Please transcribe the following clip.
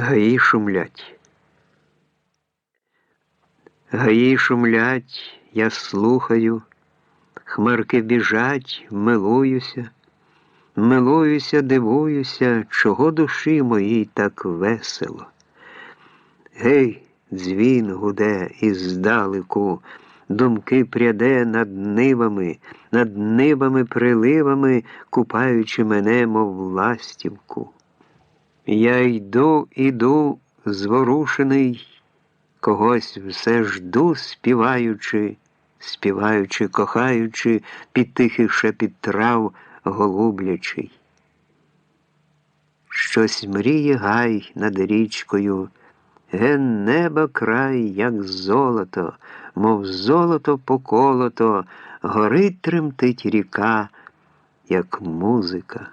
Гаї шумлять. Гаї шумлять, я слухаю, хмарки біжать, милуюся, милуюся, дивуюся, чого душі моїй так весело. Гей, дзвін гуде іздалеку, думки пряде над нивами, над нивами приливами, купаючи мене, мов ластівку. Я йду, іду, зворушений, когось все жду, співаючи, співаючи, кохаючи, під тихий шепіт трав голублячий. Щось мріє гай над річкою, ген неба край, як золото, мов золото поколото, горить тремтить ріка, як музика.